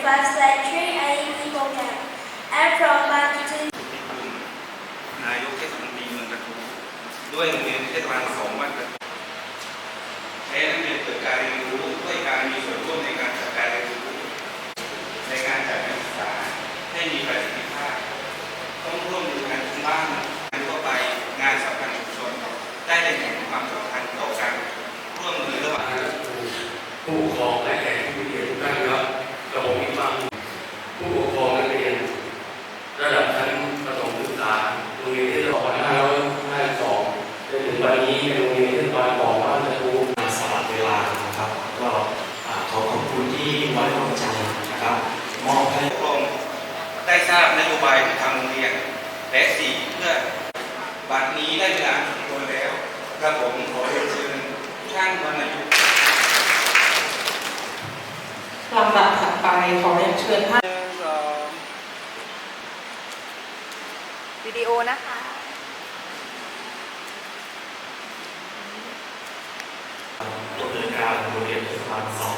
21st century IEP program and from Bangkok นายกเทศมนตรีเมืองกระทูด้วยโรงเรียนเทศบาลสองวัน นถึงวันนี้เป็นโรงเรียนเทศบาลของบ้านตะทูมาสลับเวลานะครับ ก็อ่าขอขอบคุณที่ไว้วางใจนะครับมอบให้ผู้ปกครองได้ทราบนโยบายของทางโรงเรียน และสี่เพื่อบัดนี้ได้เวลาสมควรแล้วกระผมขอเรียนเชิญช่างวรรณยุกต์ลำดับถัดไปขอเรียนเชิญท่านวิดีโอนะคะ ด